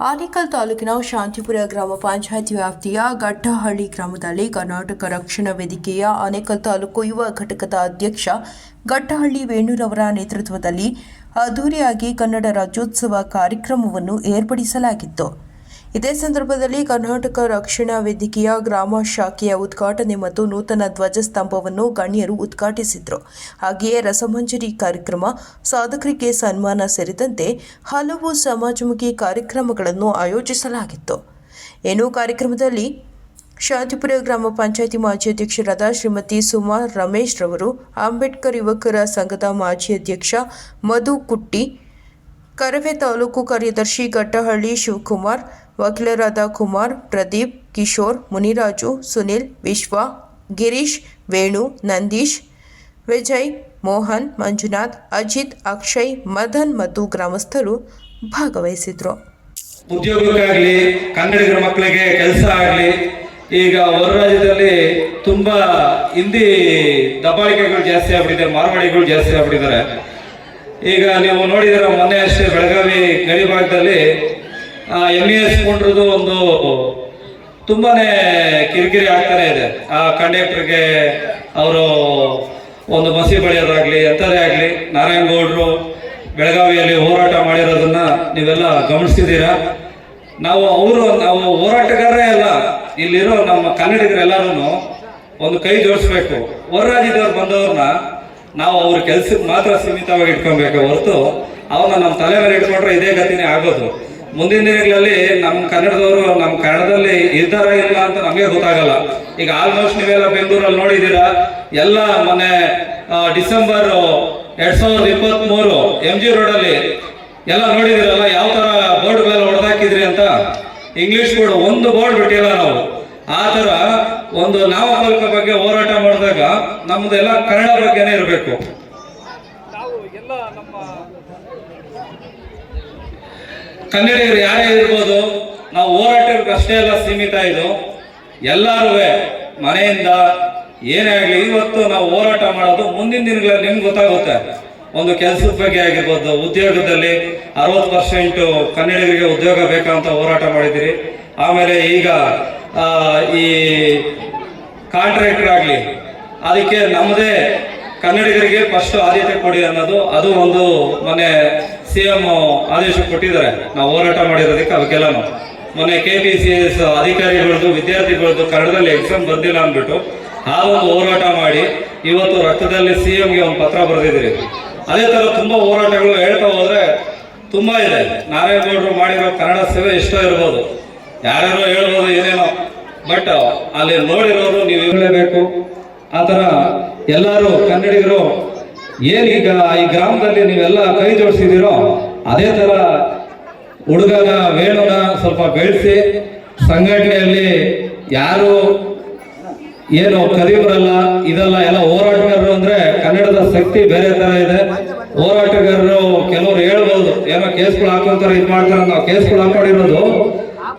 ಆನೇಕಲ್ ತಾಲೂಕಿನ ಶಾಂತಿಪುರ ಗ್ರಾಮ ಪಂಚಾಯತ್ ವ್ಯಾಪ್ತಿಯ ಗಡ್ಡಹಳ್ಳಿ ಗ್ರಾಮದಲ್ಲಿ ಕರ್ನಾಟಕ ರಕ್ಷಣಾ ವೇದಿಕೆಯ ಆನೇಕಲ್ ತಾಲೂಕು ಯುವ ಘಟಕದ ಅಧ್ಯಕ್ಷ ಗಡ್ಡಹಳ್ಳಿ ವೇಣುರವರ ನೇತೃತ್ವದಲ್ಲಿ ಅದ್ದೂರಿಯಾಗಿ ಕನ್ನಡ ರಾಜ್ಯೋತ್ಸವ ಕಾರ್ಯಕ್ರಮವನ್ನು ಏರ್ಪಡಿಸಲಾಗಿತ್ತು. ಇದೇ ಸಂದರ್ಭದಲ್ಲಿ ಕರ್ನಾಟಕ ರಕ್ಷಣಾ ವೇದಿಕೆಯ ಗ್ರಾಮ ಶಾಖೆಯ ಉದ್ಘಾಟನೆ ಮತ್ತು ನೂತನ ಧ್ವಜಸ್ತಂಭವನ್ನು ಗಣ್ಯರು ಉದ್ಘಾಟಿಸಿದರು. ಹಾಗೆಯೇ ರಸಮಂಜರಿ ಕಾರ್ಯಕ್ರಮ, ಸಾಧಕರಿಗೆ ಸನ್ಮಾನ ಸೇರಿದಂತೆ ಹಲವು ಸಮಾಜಮುಖಿ ಕಾರ್ಯಕ್ರಮಗಳನ್ನು ಆಯೋಜಿಸಲಾಗಿತ್ತು. ಏನು ಕಾರ್ಯಕ್ರಮದಲ್ಲಿ ಶಾಂತಿಪುರ ಗ್ರಾಮ ಪಂಚಾಯಿತಿ ಮಾಜಿ ಅಧ್ಯಕ್ಷರಾದ ಶ್ರೀಮತಿ ಸುಮಾ ರಮೇಶ್ ರವರು, ಅಂಬೇಡ್ಕರ್ ಯುವಕರ ಸಂಘದ ಮಾಜಿ ಅಧ್ಯಕ್ಷ ಮಧು ಕುಟ್ಟಿ, ಕರವೇ ತಾಲೂಕು ಕಾರ್ಯದರ್ಶಿ ಗಟ್ಟಹಳ್ಳಿ ಶಿವಕುಮಾರ್ ವಕೀಲರಾದ ಕುಮಾರ್, ಪ್ರದೀಪ್, ಕಿಶೋರ್, ಮುನಿರಾಜು, ಸುನಿಲ್, ವಿಶ್ವ, ಗಿರೀಶ್, ವೇಣು, ನಂದೀಶ್, ವಿಜಯ್, ಮೋಹನ್, ಮಂಜುನಾಥ್, ಅಜಿತ್, ಅಕ್ಷಯ್, ಮದನ್ ಮತ್ತು ಗ್ರಾಮಸ್ಥರು ಭಾಗವಹಿಸಿದ್ರು. ಉದ್ಯೋಗಕ್ಕಾಗಲಿ, ಕನ್ನಡಿಗರ ಮಕ್ಕಳಿಗೆ ಕೆಲಸ ಆಗಲಿ, ಈಗ ಹೊರ ರಾಜ್ಯದಲ್ಲಿ ತುಂಬ ಹಿಂದಿ ದಬ್ಬಾಳಿಕೆಗಳು ಜಾಸ್ತಿ ಆಗ್ಬಿಟ್ಟಿದೆ, ಮಾರವಾಡಿಗಳು ಜಾಸ್ತಿ ಆಗ್ಬಿಟ್ಟಿದ್ದಾರೆ. ಈಗ ನೀವು ನೋಡಿದರೆ ಮೊನ್ನೆ ಅಷ್ಟೇ ಬೆಳಗಾವಿ ಗಡಿ ಭಾಗದಲ್ಲಿ ಎಂ ಇ ಎಸ್ ಒಂದು ತುಂಬಾನೇ ಕಿರಿಕಿರಿ ಆಗ್ತಾನೆ ಇದೆ. ಆ ಕಂಡಕ್ಟರ್ಗೆ ಅವರು ಒಂದು ಮಸಿ ಬಳಿಯೋದಾಗ್ಲಿ ಎಂಥದೇ ಆಗಲಿ ನಾರಾಯಣಗೌಡರು ಬೆಳಗಾವಿಯಲ್ಲಿ ಹೋರಾಟ ಮಾಡಿರೋದನ್ನ ನೀವೆಲ್ಲ ಗಮನಿಸ್ತಿದ್ದೀರಾ? ನಾವು ಅವರು, ನಾವು ಹೋರಾಟಗಾರರೇ ಅಲ್ಲ, ಇಲ್ಲಿರೋ ನಮ್ಮ ಕನ್ನಡಿಗರೆಲ್ಲರೂ ಒಂದು ಕೈ ಜೋಡಿಸ್ಬೇಕು. ಹೊರ ರಾಜ್ಯದವ್ರು ಬಂದವ್ರನ್ನ ನಾವು ಅವ್ರ ಕೆಲ್ಸಕ್ಕೆ ಮಾತ್ರ ಸೀಮಿತವಾಗಿ ಇಟ್ಕೊಬೇಕು ಹೊರತು ಅವನ್ನ ನಮ್ಮ ತಲೆ ಮೇಲೆ ಇಟ್ಕೊಂಡ್ರೆ ಇದೇ ಗತಿನೇ ಆಗೋದು. ಮುಂದಿನ ದಿನಗಳಲ್ಲಿ ನಮ್ಮ ಕನ್ನಡದವರು ನಮ್ಮ ಕನ್ನಡದಲ್ಲಿ ಇದ್ದಾರ ಇಲ್ಲ ಅಂತ ನಮಗೆ ಗೊತ್ತಾಗಲ್ಲ. ಈಗ ಆಲ್ಮೋಸ್ಟ್ ನೀವೆಲ್ಲ ಬೆಂಗಳೂರಲ್ಲಿ ನೋಡಿದ್ದೀರಾ, ಎಲ್ಲ ಮೊನ್ನೆ ಡಿಸೆಂಬರ್ ಎರಡ್ ಸಾವಿರದ ಇಪ್ಪತ್ತ್ ಮೂರು ಎಂ ಜಿ ರೋಡಲ್ಲಿ ಎಲ್ಲ ನೋಡಿದಿರಲ್ಲ ಯಾವ ತರ ಬೋರ್ಡ್ ಮೇಲೆ ಹೊಡೆದಾಕಿದ್ರಿ ಅಂತ? ಇಂಗ್ಲಿಷ್ ಬೋರ್ಡ್ ಒಂದು ಬೋರ್ಡ್ ಬಿಟ್ಟಿಲ್ಲ ನಾವು. ಆ ತರ ಒಂದು ನಾಮಫಲಕ ಬಗ್ಗೆ ಹೋರಾಟ ಮಾಡಿದಾಗ ನಮ್ದೆಲ್ಲ ಕನ್ನಡ ಬಗ್ಗೆನೇ ಇರಬೇಕು. ಎಲ್ಲ ಕನ್ನಡಿಗರು ಯಾರೇ ಇರ್ಬೋದು, ನಾವು ಹೋರಾಟಕ್ಕೆ ಅಷ್ಟೇ ಎಲ್ಲ ಸೀಮಿತ ಇದು. ಎಲ್ಲರೂ ಮನೆಯಿಂದ ಏನೇ ಆಗಲಿ, ಇವತ್ತು ನಾವು ಹೋರಾಟ ಮಾಡೋದು ಮುಂದಿನ ದಿನಗಳಲ್ಲಿ ನಿಮ್ಗೆ ಗೊತ್ತಾಗುತ್ತೆ. ಒಂದು ಕೆಲಸದ ಬಗ್ಗೆ ಆಗಿರ್ಬೋದು, ಉದ್ಯೋಗದಲ್ಲಿ ಅರವತ್ತು ಪರ್ಸೆಂಟ್ ಕನ್ನಡಿಗರಿಗೆ ಉದ್ಯೋಗ ಬೇಕಂತ ಹೋರಾಟ ಮಾಡಿದಿರಿ ಆಮೇಲೆ ಈಗ ಈ ಕಾಂಟ್ರಾಕ್ಟರ್ ಆಗಲಿ, ಅದಕ್ಕೆ ನಮ್ಮದೇ ಕನ್ನಡಿಗರಿಗೆ ಫಸ್ಟ್ ಆದ್ಯತೆ ಕೊಡಿ ಅನ್ನೋದು, ಅದು ಒಂದು ಮೊನ್ನೆ ಸಿ ಎಂ ಆದೇಶ ಕೊಟ್ಟಿದ್ದಾರೆ. ನಾವು ಹೋರಾಟ ಮಾಡಿರೋದಕ್ಕೆ ಅವಕ್ಕೆಲ್ಲನೂ. ಮೊನ್ನೆ ಕೆ ಪಿ ಸಿ ಎಸ್ ಅಧಿಕಾರಿಗಳದ್ದು ವಿದ್ಯಾರ್ಥಿಗಳದ್ದು ಕನ್ನಡದಲ್ಲಿ ಎಕ್ಸಾಮ್ ಬಂದಿಲ್ಲ ಅಂದ್ಬಿಟ್ಟು ಆ ಒಂದು ಹೋರಾಟ ಮಾಡಿ ಇವತ್ತು ರಕ್ತದಲ್ಲಿ ಸಿ ಎಂಗೆ ಒಂದು ಪತ್ರ ಬರೆದಿದ್ದೀರಿ. ಅದೇ ಥರ ತುಂಬ ಹೋರಾಟಗಳು ಹೇಳ್ತಾ ಹೋದರೆ ತುಂಬ ಇದೆ. ನಾರಾಯಣಗೌಡರು ಮಾಡಿರೋ ಕನ್ನಡ ಸೇವೆ ಎಷ್ಟೋ ಇರ್ಬೋದು. ಯಾರ್ಯಾರೋ ಹೇಳ್ಬೋದು ಏನೇನೋ. ಬಟ್ ಅಲ್ಲಿ ನೋಡಿರೋರು ನೀವು ಹೇಳಬೇಕು. ಆ ಥರ ಎಲ್ಲರೂ ಕನ್ನಡಿಗರು ಏನೀಗ ಈ ಗ್ರಾಮದಲ್ಲಿ ನೀವೆಲ್ಲ ಕೈ ಜೋಡಿಸಿದಿರೋ ಅದೇ ತರ ಹುಡುಗನ, ವೇಣುನ ಸ್ವಲ್ಪ ಬೆಳೆಸಿ ಸಂಘಟನೆಯಲ್ಲಿ ಯಾರು ಏನು ಕರಿಬರಲ್ಲ ಇದೆಲ್ಲ ಎಲ್ಲ ಹೋರಾಟಗಾರರು ಅಂದ್ರೆ ಕನ್ನಡದ ಶಕ್ತಿ ಬೇರೆ ತರ ಇದೆ. ಹೋರಾಟಗಾರರು ಕೆಲವರು ಹೇಳ್ಬೋದು, ಏನೋ ಕೇಸ್ಗಳು ಹಾಕೊಂತಾರೆ ಇದು ಮಾಡ್ತಾರೆ ನಾವು ಕೇಸ್ಗಳು ಹಾಕೊಂಡಿರೋದು.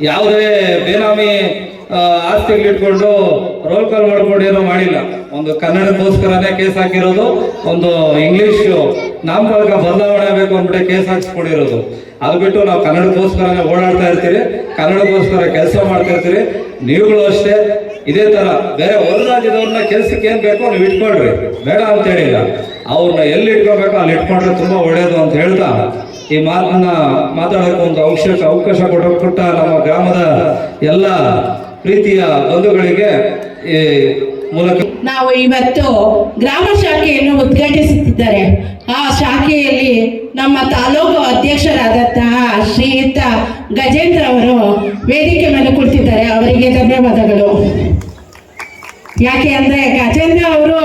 ಯಾವುದೇ ಬೇನಾಮಿ ಆ, ಆಸ್ತಿಗಳು ಇಟ್ಕೊಂಡು ರೋಲ್ ಕಾಲ್ ಮಾಡ್ಕೊಂಡು ಏನೋ ಮಾಡಿಲ್ಲ. ಒಂದು ಕನ್ನಡಕ್ಕೋಸ್ಕರನೇ ಕೇಸ್ ಹಾಕಿರೋದು ಒಂದು ಇಂಗ್ಲಿಷ್ ನಾಮಫಲಕ ಬದಲಾವಣೆ ಬೇಕು ಅಂದ್ಬಿಟ್ಟು ಕೇಸ್ ಹಾಕಿಸ್ಕೊಂಡಿರೋದು. ಅದು ಬಿಟ್ಟು ನಾವು ಕನ್ನಡಕ್ಕೋಸ್ಕರನೇ ಓಡಾಡ್ತಾ ಇರ್ತೀರಿ ಕನ್ನಡಕ್ಕೋಸ್ಕರ ಕೆಲಸ ಮಾಡ್ತಾ ಇರ್ತೀರಿ. ನೀವುಗಳು ಅಷ್ಟೇ ಇದೇ ತರ ಬೇರೆ ಹೊರ ರಾಜ್ಯದವ್ರನ್ನ ಕೆಲ್ಸಕ್ಕೆ ಏನ್ ಬೇಕೋ ನೀವು ಇಟ್ಕೊಳ್ರಿ. ಬೇಡ ಅಂತ ಹೇಳಿಲ್ಲ. ಅವ್ರನ್ನ ಎಲ್ಲಿ ಇಟ್ಕೋಬೇಕು ಅಲ್ಲಿ ಇಟ್ಕೊಂಡ್ರೆ ತುಂಬಾ ಒಳ್ಳೇದು ಅಂತ ಹೇಳ್ತಾ ಈ ಮಾತನ್ನ ಮಾತಾಡೋಕೆ ಒಂದು ಅವಕಾಶ ಅವಕಾಶ ಕೊಟ್ಟ ನಮ್ಮ ಗ್ರಾಮದ ಎಲ್ಲ ಪ್ರೀತಿಯ ಬಂಧುಗಳಿಗೆ ಮೂಲಕ ನಾವು ಇವತ್ತು ಗ್ರಾಮ ಶಾಖೆಯನ್ನು ಉದ್ಘಾಟಿಸುತ್ತಿದ್ದಾರೆ. ಆ ಶಾಖೆಯಲ್ಲಿ ನಮ್ಮ ತಾಲೂಕು ಅಧ್ಯಕ್ಷರಾದಂತಹ ಶ್ರೀಯುತ ಗಜೇಂದ್ರ ಅವರು ವೇದಿಕೆ ಮೇಲೆ ಕುಳಿತಿದ್ದಾರೆ ಅವರಿಗೆ ಧನ್ಯವಾದಗಳು. ಯಾಕೆ ಅಂದ್ರೆ ಗಜೇಂದ್ರ ಅವರು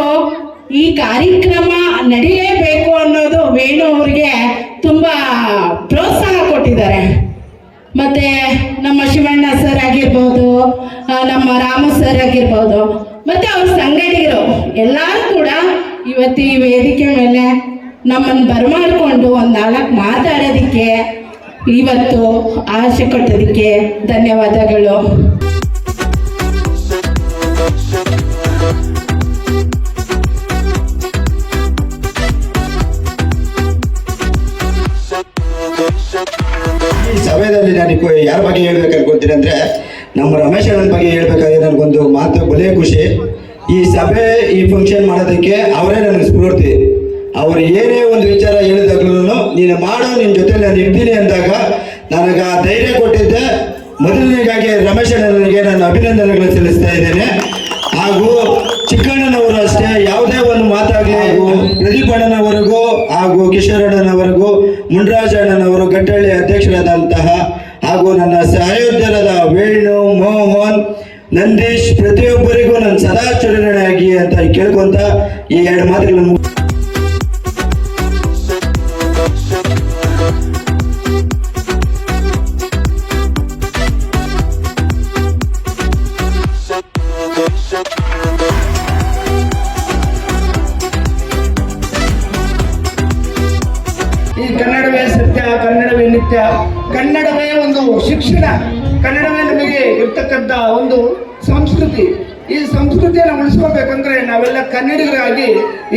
ಈ ಕಾರ್ಯಕ್ರಮ ನಡೀಲೇಬೇಕು ಅನ್ನೋದು ವೇಣು ಅವರಿಗೆ ತುಂಬಾ ಪ್ರೋತ್ಸಾಹ ಕೊಟ್ಟಿದ್ದಾರೆ. ಮತ್ತೆ ನಮ್ಮ ಶಿವಣ್ಣ ಸರ್ ಆಗಿರ್ಬೋದು ನಮ್ಮ ರಾಮ ಸರ್ ಆಗಿರ್ಬೋದು, ಮತ್ತೆ ಅವ್ರ ಸಂಗಡಿಗರು ಎಲ್ಲರೂ ಕೂಡ ಇವತ್ತು ಈ ವೇದಿಕೆ ಮೇಲೆ ನಮ್ಮನ್ನು ಬರಮಾಡಿಕೊಂಡು ಒಂದು ನಾಲ್ಕು ಮಾತಾಡೋದಕ್ಕೆ ಇವತ್ತು ಆಸೆ ಕೊಟ್ಟೋದಕ್ಕೆ ಧನ್ಯವಾದಗಳು. ಈ ಸಭೆಯಲ್ಲಿ ನಾನು ಯಾರ ಬಗ್ಗೆ ಹೇಳ್ಬೇಕು ಅನ್ಕೊಂತೀನಿ ಅಂದರೆ ನಮ್ಮ ರಮೇಶ್ ಅಣ್ಣನ ಬಗ್ಗೆ ಹೇಳ್ಬೇಕಾದ್ರೆ ನನಗೊಂದು ಮಾತು ಬಲೇ ಖುಷಿ. ಈ ಸಭೆ, ಈ ಫಂಕ್ಷನ್ ಮಾಡೋದಕ್ಕೆ ಅವರೇ ನನಗೆ ಸ್ಫೂರ್ತಿ. ಅವರು ಏನೇ ಒಂದು ವಿಚಾರ ಹೇಳಿದಾಗ್ಲೂ ನೀನು ಮಾಡೋ ನಿನ್ನ ಜೊತೆ ನಾನು ಇರ್ತೀನಿ ಅಂದಾಗ ನನಗೆ ಆ ಧೈರ್ಯ ಕೊಟ್ಟಿದ್ದೆ. ಮೊದಲನೇಗಾಗಿ ರಮೇಶ್ ಅಣ್ಣನಿಗೆ ನಾನು ಅಭಿನಂದನೆಗಳನ್ನು ಸಲ್ಲಿಸ್ತಾ ಇದ್ದೇನೆ. ಹಾಗೂ ಚಿಕ್ಕಣ್ಣನವರು ಅಷ್ಟೇ ಯಾವುದೇ ಒಂದು ಮಾತಾಗಲಿ ಹಾಗೂ ಹಾಗೂ ಕಿಶೋರಣ್ಣನವರೆಗೂ ಮುಂಡ್ರಾಜಣ್ಣನವರು ಗಟ್ಟಳ್ಳಿ ಅಧ್ಯಕ್ಷರಾದಂತಹ ಹಾಗೂ ನನ್ನ ಸಹೋದರದ ವೇಣು, ಮೋಹನ್, ನಂದೀಶ್ ಪ್ರತಿಯೊಬ್ಬರಿಗೂ ನಾನು ಸದಾ ಚುನಾವಣೆಯಾಗಿ ಅಂತ ಕೇಳ್ಕೊಂತ ಈ ಎರಡು ಮಾತುಗಳನ್ನು ಕನ್ನಡವೇ ಕನ್ನಡವೇ ನಿತ್ಯ. ಕನ್ನಡವೇ ಒಂದು ಶಿಕ್ಷಣ. ಕನ್ನಡವೇ ನಮಗೆ ಇರ್ತಕ್ಕಂಥ ಒಂದು ಸಂಸ್ಕೃತಿ. ಈ ಸಂಸ್ಕೃತಿಯನ್ನು ಉಳಿಸ್ಕೋಬೇಕಂದ್ರೆ ನಾವೆಲ್ಲ ಕನ್ನಡಿಗರಾಗಿ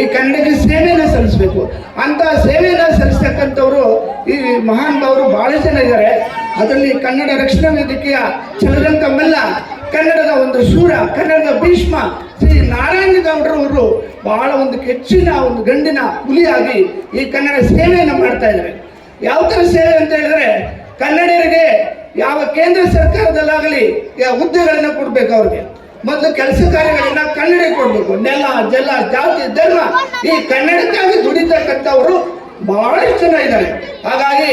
ಈ ಕನ್ನಡಿಗ ಸೇವೆಯನ್ನು ಸಲ್ಲಿಸಬೇಕು. ಅಂತ ಸೇವೆಯನ್ನು ಸಲ್ಲಿಸ್ತಕ್ಕಂಥವ್ರು ಈ ಮಹಾನ್ ಅವರು ಬಹಳ ಜನ ಇದ್ದಾರೆ. ಅದರಲ್ಲಿ ಕನ್ನಡ ರಕ್ಷಣಾ ವೇದಿಕೆಯ ಚಲದಂತ ಮಲ್ಲ ಕನ್ನಡದ ಒಂದು ಶೂರ, ಕನ್ನಡದ ಭೀಷ್ಮ ಶ್ರೀ ನಾರಾಯಣ ಗೌಡರವರು ಬಹಳ ಒಂದು ಹೆಚ್ಚಿನ ಒಂದು ಗಂಡಿನ ಹುಲಿಯಾಗಿ ಈ ಕನ್ನಡ ಸೇವೆಯನ್ನು ಮಾಡ್ತಾ ಇದ್ದಾರೆ. ಯಾವ ಥರ ಸೇವೆ ಅಂತ ಹೇಳಿದ್ರೆ ಕನ್ನಡಿಗರಿಗೆ ಯಾವ ಕೇಂದ್ರ ಸರ್ಕಾರದಲ್ಲಾಗಲಿ ಹುದ್ದೆಗಳನ್ನ ಕೊಡ್ಬೇಕು ಅವ್ರಿಗೆ. ಮೊದಲು ಕೆಲಸ ಕಾರ್ಯಗಳನ್ನ ಕನ್ನಡ ಕೊಡಬೇಕು. ನೆಲ, ಜಲ, ಜಾತಿ, ಧರ್ಮ ಈ ಕನ್ನಡಕ್ಕಾಗಿ ದುಡಿತಕ್ಕಂಥವರು ಬಹಳ ಜನ ಇದ್ದಾರೆ. ಹಾಗಾಗಿ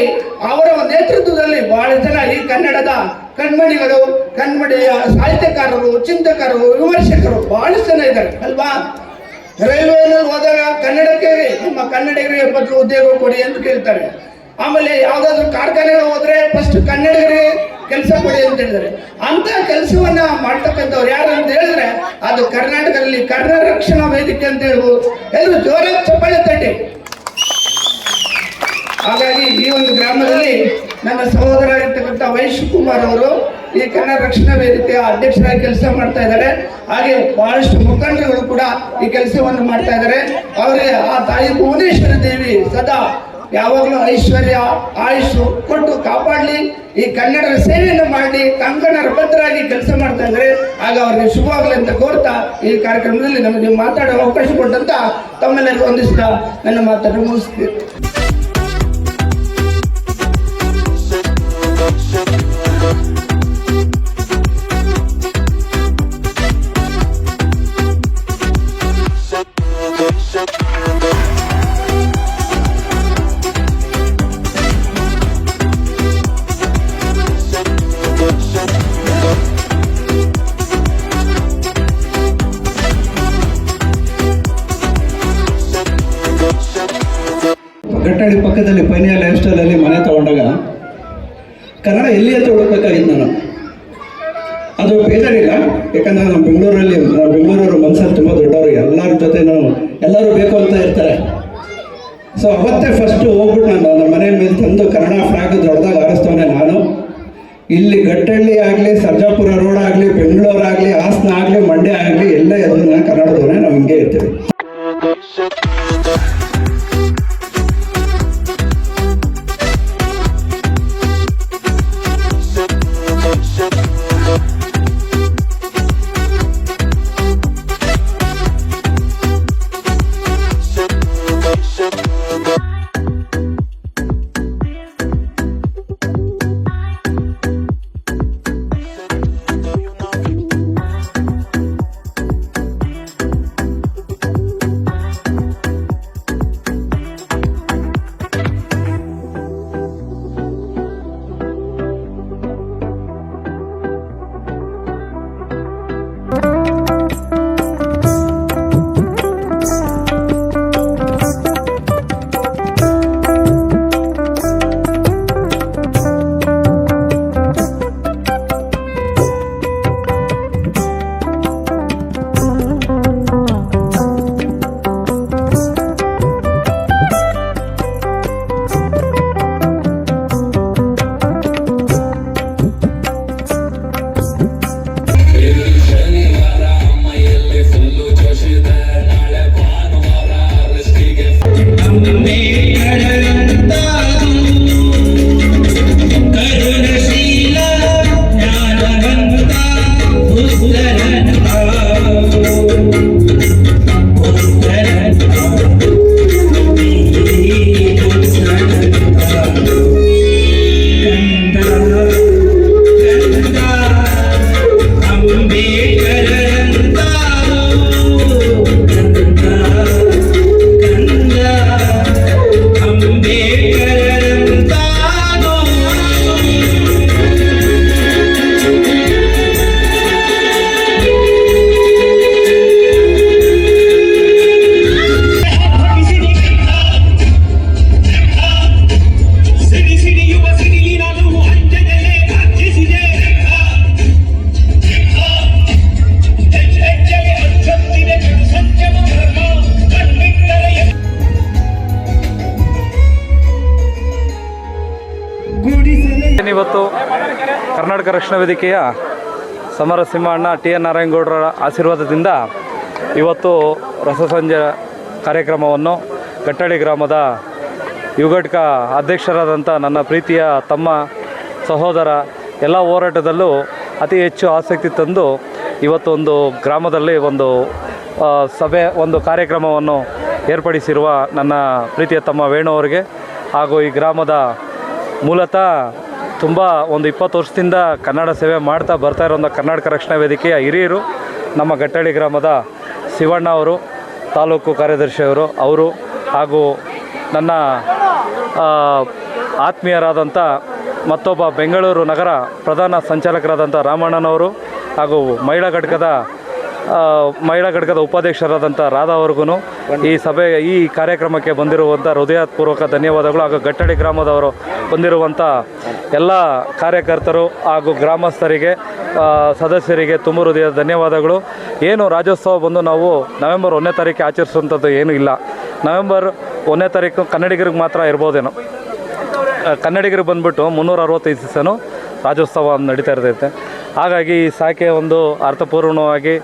ಅವರ ನೇತೃತ್ವದಲ್ಲಿ ಬಹಳ ಜನ ಈ ಕನ್ನಡದ ಕಣ್ಮಣಿಗಳು, ಕಣ್ಮಣಿಯ ಸಾಹಿತ್ಯಕಾರರು, ಚಿಂತಕರು, ವಿಮರ್ಶಕರು ಬಹಳ ಜನ ಇದ್ದಾರೆ, ಅಲ್ವಾ? ರೈಲ್ವೆನಲ್ಲಿ ಹೋದಾಗ ಕನ್ನಡಕ್ಕೆ ನಮ್ಮ ಕನ್ನಡಿಗರಿಗೆ ಬದಲು ಉದ್ಯೋಗ ಕೊಡಿ ಎಂದು ಕೇಳ್ತಾರೆ. ಆಮೇಲೆ ಯಾವ್ದಾದ್ರು ಕಾರ್ಖಾನೆಗೆ ಹೋದ್ರೆ ಫಸ್ಟ್ ಕನ್ನಡಿಗರಿಗೆ ಕೆಲಸ ಕೊಡಿ ಅಂತ ಹೇಳಿದ್ದಾರೆ. ಅಂತ ಕೆಲಸವನ್ನ ಮಾಡ್ತಕ್ಕಂಥವ್ರು ಯಾರು ಅಂತ ಹೇಳಿದ್ರೆ, ಅದು ಕರ್ನಾಟಕದಲ್ಲಿ ಕನ್ನಡ ರಕ್ಷಣಾ ವೇದಿಕೆ ಅಂತ ಹೇಳ್ಬೋದು. ಎಲ್ಲರೂ ಜೋರಾಗಿ ಚಪ್ಪಾಳೆ ತಟ್ಟಿ. ಹಾಗಾಗಿ ಈ ಒಂದು ಗ್ರಾಮದಲ್ಲಿ ನನ್ನ ಸಹೋದರ ಇರ್ತಕ್ಕಂಥ ವೈಶ್ ಕುಮಾರ್ ಅವರು ಈ ಕನ್ನಡ ರಕ್ಷಣಾ ವೇದಿಕೆಯ ಅಧ್ಯಕ್ಷರಾಗಿ ಕೆಲಸ ಮಾಡ್ತಾ ಇದ್ದಾರೆ. ಹಾಗೆ ಬಹಳಷ್ಟು ಮುಖಂಡರುಗಳು ಕೂಡ ಈ ಕೆಲಸವನ್ನು ಮಾಡ್ತಾ ಇದ್ದಾರೆ. ಅವರಿಗೆ ಆ ತಾಯಿ ಭುವನೇಶ್ವರ ದೇವಿ ಸದಾ ಯಾವಾಗಲೂ ಐಶ್ವರ್ಯ ಆಯುಷು ಕೊಟ್ಟು ಕಾಪಾಡಲಿ. ಈ ಕನ್ನಡರ ಸೇವೆಯನ್ನು ಮಾಡಲಿ. ಕಂಕಣರ ಭದ್ರಾಗಿ ಕೆಲಸ ಮಾಡ್ತಂದ್ರೆ ಆಗ ಅವರಿಗೆ ಶುಭವಾಗಲಿ ಅಂತ ಕೋರ್ತಾ ಈ ಕಾರ್ಯಕ್ರಮದಲ್ಲಿ ನಮಗೆ ಮಾತಾಡೋ ಅವಕಾಶ ಕೊಟ್ಟಂತ ತಮ್ಮೆಲ್ಲರಿಗೂ ಒಂದಿಷ್ಟ ನನ್ನ ಮಾತನ್ನು ಮುಗಿಸ್ತೀನಿ. ಪಕ್ಕದಲ್ಲಿ ಪೈನಿಯ ಲೈಫ್ ಸ್ಟೈಲಲ್ಲಿ ಮನೆ ತಗೊಂಡಾಗ, ಕನ್ನಡ ಎಲ್ಲಿ ಅಂತ ನಾನು. ಅದು ಬೇಜಾರಿಲ್ಲ ಯಾಕಂದ್ರೆ ನಮ್ಮ ಬೆಂಗಳೂರಲ್ಲಿ ಬೆಂಗಳೂರವರು ಮನಸ್ಸಲ್ಲಿ ತುಂಬ ದೊಡ್ಡವರು. ಎಲ್ಲರ ಜೊತೆ ನಾವು ಎಲ್ಲರೂ ಬೇಕು ಅಂತ ಇರ್ತಾರೆ. ಸೊ ಅವತ್ತೇ ಫಸ್ಟು ಹೋಗ್ಬಿಟ್ಟು ನಾನು ನಮ್ಮ ಮನೆ ಮೇಲೆ ತಂದು ಕನ್ನಡ ಫ್ಲಾಗ್ ದೊಡ್ಡದಾಗ ಆರಿಸ್ತವನೆ ನಾನು. ಇಲ್ಲಿ ಗಟ್ಟಳ್ಳಿ ಆಗಲಿ, ಸರ್ಜಾಪುರ ರೋಡ್ ಆಗಲಿ, ಬೆಂಗಳೂರು ಆಗಲಿ, ಹಾಸನ ಆಗಲಿ, ಮಂಡ್ಯ ಆಗಲಿ, ಎಲ್ಲ ಎದುರು ಕನ್ನಡದವನೇ ನಾವು ಹಿಂಗೆ ಇರ್ತೀವಿ. ಇವತ್ತು ಕರ್ನಾಟಕ ರಕ್ಷಣಾ ವೇದಿಕೆಯ ಸಮರ ಸಿಂಹಣ್ಣ ಟಿ ಎನ್ ನಾರಾಯಣಗೌಡರ ಆಶೀರ್ವಾದದಿಂದ ಇವತ್ತು ರಸಸಂಜೆ ಕಾರ್ಯಕ್ರಮವನ್ನು ಕಟ್ಟಳಿ ಗ್ರಾಮದ ಯುಗಟ್ಕ ಅಧ್ಯಕ್ಷರಾದಂಥ ನನ್ನ ಪ್ರೀತಿಯ ತಮ್ಮ ಸಹೋದರ ಎಲ್ಲ ಹೋರಾಟದಲ್ಲೂ ಅತಿ ಹೆಚ್ಚು ಆಸಕ್ತಿ ತಂದು ಇವತ್ತೊಂದು ಗ್ರಾಮದಲ್ಲಿ ಒಂದು ಸಭೆ, ಒಂದು ಕಾರ್ಯಕ್ರಮವನ್ನು ಏರ್ಪಡಿಸಿರುವ ನನ್ನ ಪ್ರೀತಿಯ ತಮ್ಮ ವೇಣು ಅವರಿಗೆ ಹಾಗೂ ಈ ಗ್ರಾಮದ ಮೂಲತಃ ತುಂಬ ಒಂದು ಇಪ್ಪತ್ತು ವರ್ಷದಿಂದ ಕನ್ನಡ ಸೇವೆ ಮಾಡ್ತಾ ಬರ್ತಾ ಇರೋ ಕರ್ನಾಟಕ ರಕ್ಷಣಾ ವೇದಿಕೆಯ ಹಿರಿಯರು, ನಮ್ಮ ಗಟ್ಟಳ್ಳಿ ಗ್ರಾಮದ ಶಿವಣ್ಣ ಅವರು, ತಾಲೂಕು ಕಾರ್ಯದರ್ಶಿಯವರು ಅವರು ಹಾಗೂ ನನ್ನ ಆತ್ಮೀಯರಾದಂಥ ಮತ್ತೊಬ್ಬ ಬೆಂಗಳೂರು ನಗರ ಪ್ರಧಾನ ಸಂಚಾಲಕರಾದಂಥ ರಾಮಣ್ಣನವರು ಹಾಗೂ ಮಹಿಳಾ ಘಟಕದ ಮಹಿಳಾ ಘಟಕದ ಉಪಾಧ್ಯಕ್ಷರಾದಂಥ ರಾಧಾ ಅವ್ರಿಗೂ ಈ ಸಭೆ, ಈ ಕಾರ್ಯಕ್ರಮಕ್ಕೆ ಬಂದಿರುವಂಥ ಹೃದಯಪೂರ್ವಕ ಧನ್ಯವಾದಗಳು ಹಾಗೂ ಗಟ್ಟಡಿ ಗ್ರಾಮದವರು ಬಂದಿರುವಂಥ ಎಲ್ಲ ಕಾರ್ಯಕರ್ತರು ಹಾಗೂ ಗ್ರಾಮಸ್ಥರಿಗೆ ಸದಸ್ಯರಿಗೆ ತುಂಬ ಹೃದಯದ ಧನ್ಯವಾದಗಳು. ಏನು ರಾಜ್ಯೋತ್ಸವ ಬಂದು ನಾವು ನವೆಂಬರ್ ಒಂದನೇ ತಾರೀಕು ಆಚರಿಸುವಂಥದ್ದು ಏನೂ ಇಲ್ಲ. ನವೆಂಬರ್ ಒಂದನೇ ತಾರೀಕು ಕನ್ನಡಿಗರಿಗೆ ಮಾತ್ರ ಇರ್ಬೋದೇನೋ. ಕನ್ನಡಿಗರಿಗೆ ಬಂದ್ಬಿಟ್ಟು ಮುನ್ನೂರ ಅರವತ್ತೈದು ದಿವಸನೂ ರಾಜ್ಯೋತ್ಸವ ನಡೀತಾ ಇರ್ತೈತೆ. ಹಾಗಾಗಿ ಈ ಸಾಕೆ ಒಂದು ಅರ್ಥಪೂರ್ಣವಾಗಿ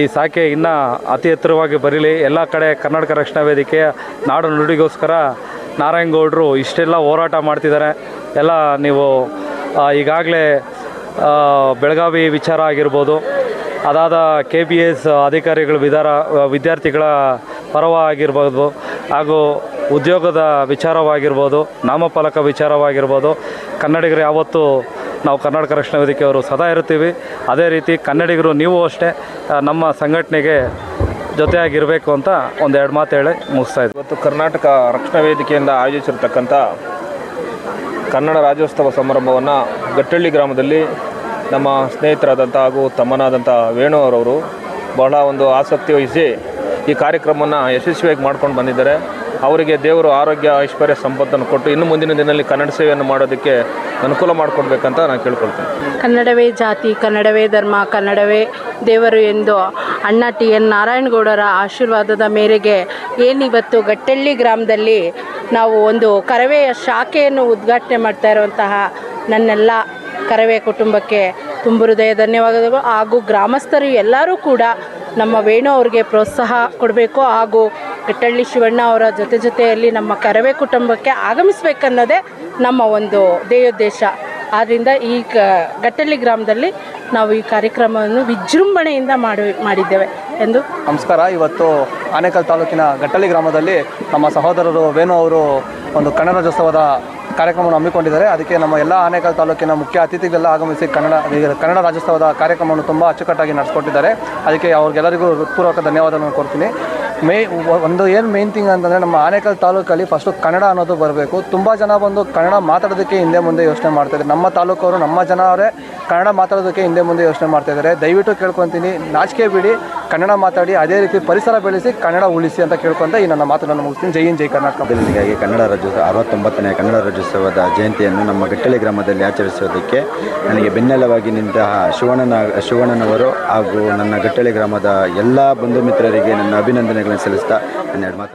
ಈ ಸಾಕೆ ಇನ್ನ ಅತಿ ಎತ್ತರವಾಗಿ ಬರೀಲಿ. ಎಲ್ಲ ಕಡೆ ಕರ್ನಾಟಕ ರಕ್ಷಣಾ ವೇದಿಕೆಯ ನಾಡು ನುಡಿಗೋಸ್ಕರ ನಾರಾಯಣಗೌಡರು ಇಷ್ಟೆಲ್ಲ ಹೋರಾಟ ಮಾಡ್ತಿದ್ದಾರೆ. ಎಲ್ಲ ನೀವು ಈಗಾಗಲೇ ಬೆಳಗಾವಿ ವಿಚಾರ ಆಗಿರ್ಬೋದು. ಅದಾದ ಕೆ ಬಿ ಎಸ್ ಅಧಿಕಾರಿಗಳ ವಿಧಾರ ವಿದ್ಯಾರ್ಥಿಗಳ ಪರವಾಗಿರ್ಬೋದು ಹಾಗೂ ಉದ್ಯೋಗದ ವಿಚಾರವಾಗಿರ್ಬೋದು, ನಾಮಫಲಕ ವಿಚಾರವಾಗಿರ್ಬೋದು. ಕನ್ನಡಿಗರು ಯಾವತ್ತೂ ನಾವು ಕರ್ನಾಟಕ ರಕ್ಷಣಾ ವೇದಿಕೆಯವರು ಸದಾ ಇರ್ತೀವಿ ಅದೇ ರೀತಿ ಕನ್ನಡಿಗರು ನೀವು ಅಷ್ಟೇ ನಮ್ಮ ಸಂಘಟನೆಗೆ ಜೊತೆಯಾಗಿರಬೇಕು ಅಂತ ಒಂದೆರಡು ಮಾತು ಹೇಳಿ ಮುಗಿಸ್ತಾ ಇದ್ದೀವಿ ಇವತ್ತು ಕರ್ನಾಟಕ ರಕ್ಷಣಾ ವೇದಿಕೆಯಿಂದ ಆಯೋಜಿಸಿರ್ತಕ್ಕಂಥ ಕನ್ನಡ ರಾಜ್ಯೋತ್ಸವ ಸಮಾರಂಭವನ್ನು ಗಟ್ಟಳ್ಳಿ ಗ್ರಾಮದಲ್ಲಿ ನಮ್ಮ ಸ್ನೇಹಿತರಾದಂಥ ಹಾಗೂ ತಮ್ಮನಾದಂಥ ವೇಣು ಅವರವರು ಬಹಳ ಒಂದು ಆಸಕ್ತಿ ವಹಿಸಿ ಈ ಕಾರ್ಯಕ್ರಮವನ್ನು ಯಶಸ್ವಿಯಾಗಿ ಮಾಡ್ಕೊಂಡು ಬಂದಿದ್ದಾರೆ. ಅವರಿಗೆ ದೇವರು ಆರೋಗ್ಯ, ಐಶ್ವರ್ಯ, ಸಂಪತ್ತನ್ನು ಕೊಟ್ಟು ಇನ್ನು ಮುಂದಿನ ದಿನದಲ್ಲಿ ಕನ್ನಡ ಸೇವೆಯನ್ನು ಮಾಡೋದಕ್ಕೆ ಅನುಕೂಲ ಮಾಡಿಕೊಡ್ಬೇಕಂತ ನಾನು ಕೇಳ್ಕೊಳ್ತೇನೆ. ಕನ್ನಡವೇ ಜಾತಿ, ಕನ್ನಡವೇ ಧರ್ಮ, ಕನ್ನಡವೇ ದೇವರು ಎಂದು ಅಣ್ಣ ಟಿ ಎನ್ ನಾರಾಯಣಗೌಡರ ಆಶೀರ್ವಾದದ ಮೇರೆಗೆ ಏನಿವತ್ತು ಗಟ್ಟಳ್ಳಿ ಗ್ರಾಮದಲ್ಲಿ ನಾವು ಒಂದು ಕರವೆಯ ಶಾಖೆಯನ್ನು ಉದ್ಘಾಟನೆ ಮಾಡ್ತಾ ಇರುವಂತಹ ನನ್ನೆಲ್ಲ ಕರವೇ ಕುಟುಂಬಕ್ಕೆ ತುಂಬ ಹೃದಯ ಧನ್ಯವಾದಗಳು. ಹಾಗೂ ಗ್ರಾಮಸ್ಥರು ಎಲ್ಲರೂ ಕೂಡ ನಮ್ಮ ವೇಣು ಅವ್ರಿಗೆ ಪ್ರೋತ್ಸಾಹ ಕೊಡಬೇಕು ಹಾಗೂ ಗಟ್ಟಳ್ಳಿ ಶಿವಣ್ಣ ಅವರ ಜೊತೆ ಜೊತೆಯಲ್ಲಿ ನಮ್ಮ ಕರವೇ ಕುಟುಂಬಕ್ಕೆ ಆಗಮಿಸಬೇಕನ್ನೋದೇ ನಮ್ಮ ಒಂದು ಧ್ಯೇಯೋದ್ದೇಶ. ಆದ್ದರಿಂದ ಈ ಕ ಗಟ್ಟಳ್ಳಿ ಗ್ರಾಮದಲ್ಲಿ ನಾವು ಈ ಕಾರ್ಯಕ್ರಮವನ್ನು ವಿಜೃಂಭಣೆಯಿಂದ ಮಾಡಿ, ಮಾಡಿದ್ದೇವೆ ಎಂದು ನಮಸ್ಕಾರ. ಇವತ್ತು ಆನೇಕಲ್ ತಾಲೂಕಿನ ಗಟ್ಟಳ್ಳಿ ಗ್ರಾಮದಲ್ಲಿ ನಮ್ಮ ಸಹೋದರರು ವೇಣು ಅವರು ಒಂದು ಕನ್ನಡ ರಾಜ್ಯೋತ್ಸವದ ಕಾರ್ಯಕ್ರಮವನ್ನು ಹಮ್ಮಿಕೊಂಡಿದ್ದಾರೆ. ಅದಕ್ಕೆ ನಮ್ಮ ಎಲ್ಲ ಆನೇಕಲ್ ತಾಲೂಕಿನ ಮುಖ್ಯ ಅತಿಥಿಗಳೆಲ್ಲ ಆಗಮಿಸಿ ಕನ್ನಡ ಕನ್ನಡ ರಾಜ್ಯೋತ್ಸವದ ಕಾರ್ಯಕ್ರಮವನ್ನು ತುಂಬ ಅಚ್ಚುಕಟ್ಟಾಗಿ ನಡೆಸ್ಕೊಟ್ಟಿದ್ದಾರೆ. ಅದಕ್ಕೆ ಅವ್ರಿಗೆಲ್ಲರಿಗೂ ಹೃತ್ಪೂರ್ವಕ ಧನ್ಯವಾದಗಳನ್ನು ಕೊಡ್ತೀನಿ ಮೇ ಒಂದು ಏನು ಮೇನ್ ಥಿಂಗ್ ಅಂತಂದರೆ ನಮ್ಮ ಆನೇಕಲ್ ತಾಲೂಕಲ್ಲಿ ಫಸ್ಟು ಕನ್ನಡ ಅನ್ನೋದು ಬರಬೇಕು. ತುಂಬ ಜನ ಬಂದು ಕನ್ನಡ ಮಾತಾಡೋದಕ್ಕೆ ಹಿಂದೆ ಮುಂದೆ ಯೋಚನೆ ಮಾಡ್ತಾಯಿದ್ದಾರೆ ನಮ್ಮ ತಾಲೂಕವರು ನಮ್ಮ ಜನ ಅವರೇ ಕನ್ನಡ ಮಾತಾಡೋದಕ್ಕೆ ಹಿಂದೆ ಮುಂದೆ ಯೋಚನೆ ಮಾಡ್ತಾಯಿದ್ದಾರೆ ದಯವಿಟ್ಟು ಕೇಳ್ಕೊತೀನಿ. ನಾಚಿಕೆ ಬಿಡಿ. ಕನ್ನಡ ಮಾತಾಡಿ ಅದೇ ರೀತಿ ಪರಿಸರ ಬೆಳೆಸಿ ಕನ್ನಡ ಉಳಿಸಿ ಅಂತ ಕೇಳ್ಕೊಂತ ಈ ನನ್ನ ಮಾತನ್ನು ಮುಗಿಸ್ತೀನಿ. ಜೈ ಇನ್ ಜೈ ಕರ್ನಾಟಕ. ಕನ್ನಡ ರಾಜ್ಯೋತ್ಸವ, ಅರವತ್ತೊಂಬತ್ತನೇ ಕನ್ನಡ ರಾಜ್ಯೋತ್ಸವದ ಜಯಂತಿಯನ್ನು ನಮ್ಮ ಗಟ್ಟಲೆ ಗ್ರಾಮದಲ್ಲಿ ಆಚರಿಸೋದಕ್ಕೆ ನನಗೆ ಬೆನ್ನೆಲವಾಗಿ ನಿಂತಹ ಶಿವಣ್ಣನ, ಶಿವಣ್ಣನವರು ಹಾಗೂ ನನ್ನ ಗಟ್ಟಳೆ ಗ್ರಾಮದ ಎಲ್ಲ ಬಂಧು ಮಿತ್ರರಿಗೆ ನನ್ನ ಅಭಿನಂದನೆಗಳನ್ನು ಸಲ್ಲಿಸ್ತಾ ಹನ್ನೆರಡು ಮಾತು